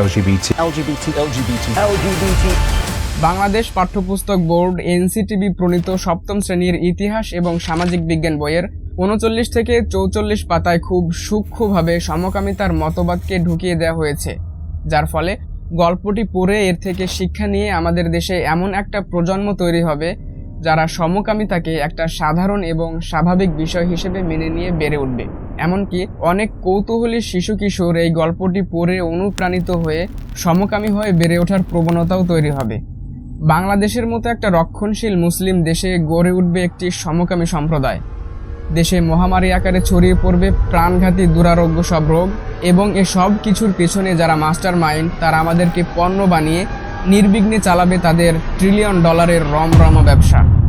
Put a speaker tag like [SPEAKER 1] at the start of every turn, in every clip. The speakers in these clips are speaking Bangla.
[SPEAKER 1] LGBT.
[SPEAKER 2] LGBT, LGBT, LGBT.
[SPEAKER 3] Bangladesh পাঠ্যপুস্তক বোর্ড এনসিটিবি প্রণীত সপ্তম শ্রেণির ইতিহাস এবং সামাজিক বিজ্ঞান বইয়ের উনচল্লিশ থেকে চৌচল্লিশ পাতায় খুব সূক্ষ্মভাবে সমকামিতার মতবাদকে ঢুকিয়ে দেওয়া হয়েছে যার ফলে গল্পটি পড়ে এর থেকে শিক্ষা নিয়ে আমাদের দেশে এমন একটা প্রজন্ম তৈরি হবে যারা সমকামিতাকে একটা সাধারণ এবং স্বাভাবিক বিষয় হিসেবে মেনে নিয়ে বেড়ে উঠবে এমনকি অনেক কৌতূহলী শিশু কিশোর এই গল্পটি পড়ে অনুপ্রাণিত হয়ে সমকামী হয়ে বেড়ে ওঠার প্রবণতাও তৈরি হবে। বাংলাদেশের মতো একটা রক্ষণশীল মুসলিম দেশে গড়ে উঠবে একটি সমকামী সম্প্রদায়। দেশে মহামারী আকারে ছড়িয়ে পড়বে প্রাণঘাতী দুরারোগ্য সব রোগ এবং এ সব কিছুর পেছনে যারা মাস্টার মাইন্ড তারা আমাদেরকে পণ্য বানিয়ে নির্বিঘ্নে চালাবে তাদের ট্রিলিয়ন ডলারের রম রমরমা ব্যবসা।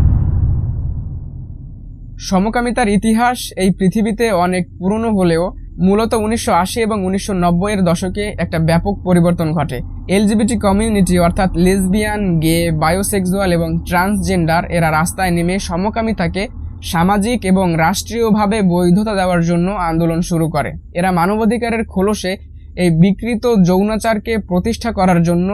[SPEAKER 3] সমকামিতার ইতিহাস এই পৃথিবীতে অনেক পুরনো হলেও মূলত উনিশশো আশি এবং উনিশশো এর দশকে একটা ব্যাপক পরিবর্তন ঘটে। এলজিবিটি কমিউনিটি অর্থাৎ লেসবিয়ান, গে, বায়োসেক্সুয়াল এবং ট্রান্সজেন্ডার এরা রাস্তায় নেমে সমকামিতাকে সামাজিক এবং রাষ্ট্রীয়ভাবে বৈধতা দেওয়ার জন্য আন্দোলন শুরু করে। এরা মানবাধিকারের খোলসে এই বিকৃত যৌনাচারকে প্রতিষ্ঠা করার জন্য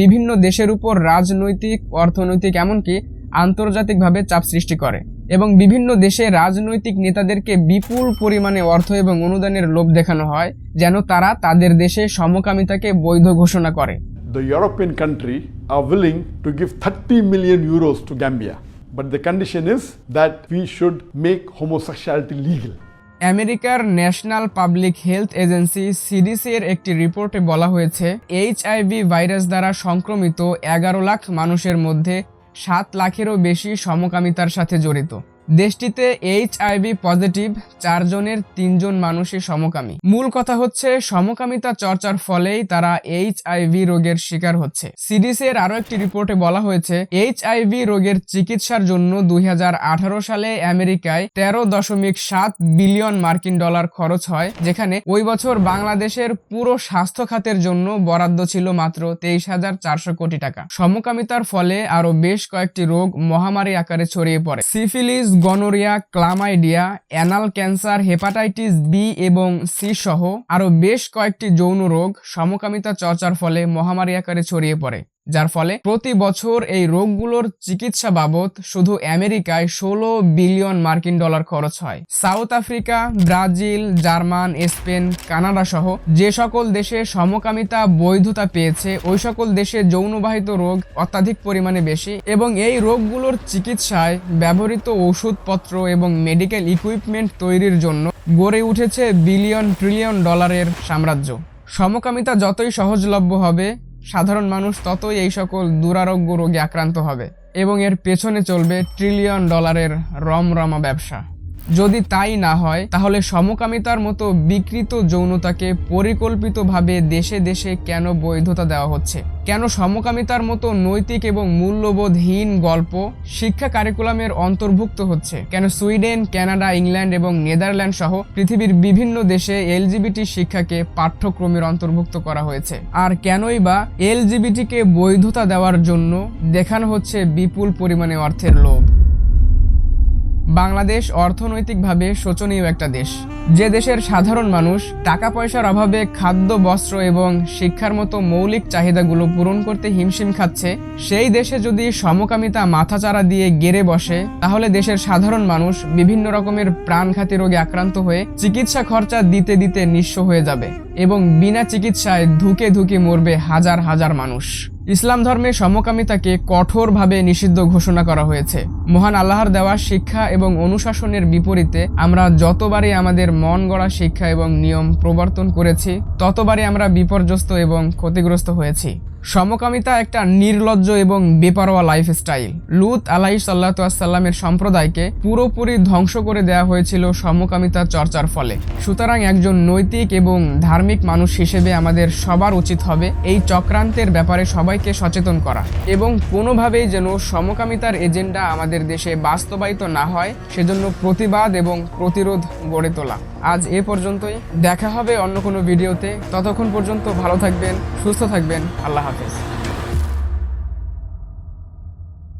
[SPEAKER 3] বিভিন্ন দেশের উপর রাজনৈতিক, অর্থনৈতিক, এমনকি আন্তর্জাতিকভাবে চাপ সৃষ্টি করে। এবং বিভিন্ন দেশে রাজনৈতিক নেতাদেরকে বিপুল পরিমাণে অর্থ এবং অনুদানের লোভ দেখানো হয় যেন তারা তাদের দেশে সমকামিতাকে বৈধ ঘোষণা করে
[SPEAKER 4] the European country are willing to give 30 million euros to Gambia. But the condition is that we should make homosexuality legal.
[SPEAKER 3] আমেরিকার national public health agency CDC এর একটি রিপোর্টে বলা হয়েছে এইচআইভি ভাইরাস দ্বারা সংক্রমিত এগারো লাখ মানুষের মধ্যে সাত লাখেরও বেশি সমকামিতার সাথে জড়িত। দেশটিতে এইচআইভি পজিটিভ চারজনের তিনজন মানুষই সমকামী। মূল কথা হচ্ছে, সমকামিতা চর্চার ফলেই তারা এইচআইভি রোগের শিকার হচ্ছে। সিডিসি এর আরও একটি রিপোর্টে বলা হয়েছে এইচআইভি রোগের চিকিৎসার জন্য দুই সালে আমেরিকায় তেরো দশমিক সাত বিলিয়ন মার্কিন ডলার খরচ হয়, যেখানে ওই বছর বাংলাদেশের পুরো স্বাস্থ্য খাতের জন্য বরাদ্দ ছিল মাত্র তেইশ হাজার চারশো কোটি টাকা। সমকামিতার ফলে আরও বেশ কয়েকটি রোগ মহামারী আকারে ছড়িয়ে পড়ে। Syphilis gonorrhoea, chlamydia, anal cancer, hepatitis B এবং সি সহ আরও বেশ কয়েকটি যৌন রোগ সমকামিতা চর্চার ফলে মহামারী আকারে ছড়িয়ে পড়ে। যার ফলে প্রতি বছর এই রোগগুলোর চিকিৎসা বাবদ শুধু আমেরিকায় ষোলো বিলিয়ন মার্কিন ডলার খরচ হয়। South Africa, Brazil, German, Spain, Canada সহ যে সকল দেশে সমকামিতা বৈধতা পেয়েছে, ওই সকল দেশে যৌনবাহিত রোগ অত্যাধিক পরিমাণে বেশি এবং এই রোগগুলোর চিকিৎসায় ব্যবহৃত ওষুধপত্র এবং মেডিকেল ইকুইপমেন্ট তৈরির জন্য গড়ে উঠেছে বিলিয়ন ট্রিলিয়ন ডলারের সাম্রাজ্য। সমকামিতা যতই সহজলভ্য হবে সাধারণ মানুষ ততই এই সকল দুরারোগ্য রোগে আক্রান্ত হবে এবং এর পেছনে চলবে ট্রিলিয়ন ডলারের রমরমা ব্যবসা। যদি তাই না হয়, তাহলে সমকামিতার মতো বিকৃত যৌনতাকে পরিকল্পিতভাবে দেশে দেশে কেন বৈধতা দেওয়া হচ্ছে? কেন সমকামিতার মতো নৈতিক এবং মূল্যবোধহীন গল্প শিক্ষা কারিকুলামের অন্তর্ভুক্ত হচ্ছে? কেন সুইডেন, কানাডা, ইংল্যান্ড এবং নেদারল্যান্ড সহ পৃথিবীর বিভিন্ন দেশে এলজিবিটি শিক্ষাকে পাঠ্যক্রমের অন্তর্ভুক্ত করা হয়েছে? আর কেনই বা এলজিবিটিকে বৈধতা দেওয়ার জন্য দেখানো হচ্ছে বিপুল পরিমাণে অর্থের লোভ? বাংলাদেশ অর্থনৈতিকভাবে শোচনীয় একটা দেশ। যে দেশের সাধারণ মানুষ টাকা পয়সার অভাবে খাদ্য, বস্ত্র এবং শিক্ষার মতো মৌলিক চাহিদাগুলো পূরণ করতে হিমশিম খাচ্ছে, সেই দেশে যদি সমকামিতা মাথাচাড়া দিয়ে গেড়ে বসে, তাহলে দেশের সাধারণ মানুষ বিভিন্ন রকমের প্রাণঘাতী রোগে আক্রান্ত হয়ে চিকিৎসা খরচা দিতে দিতে নিঃস্ব হয়ে যাবে এবং বিনা চিকিৎসায় ধুকে ধুকে মরবে হাজার হাজার মানুষ। ইসলাম ধর্মে সমকামিতাকে কঠোরভাবে নিষিদ্ধ ঘোষণা করা হয়েছে। মহান আল্লাহর দেওয়া শিক্ষা এবং অনুশাসনের বিপরীতে আমরা যতবারই আমাদের মন গড়া শিক্ষা এবং নিয়ম প্রবর্তন করেছি, ততবারই আমরা বিপর্যস্ত এবং ক্ষতিগ্রস্ত হয়েছি। সমকামিতা একটা নির্লজ্জ এবং বেপরোয়া লাইফস্টাইল লুত আলাহি সাল্লাহামের সম্প্রদায়কে পুরোপুরি ধ্বংস করে দেওয়া হয়েছিল সমকামিতা চর্চার ফলে। সুতরাং একজন নৈতিক এবং ধার্মিক মানুষ হিসেবে আমাদের সবার উচিত হবে এই চক্রান্তের ব্যাপারে সবাইকে সচেতন করা এবং কোনোভাবেই যেন সমকামিতার এজেন্ডা আমাদের দেশে বাস্তবায়িত না হয়, সেজন্য প্রতিবাদ এবং প্রতিরোধ গড়ে তোলা। আজ এ পর্যন্তই। দেখা হবে অন্য কোনো ভিডিওতে। ততক্ষণ পর্যন্ত ভালো থাকবেন, সুস্থ থাকবেন। আল্লাহ হাফেজ।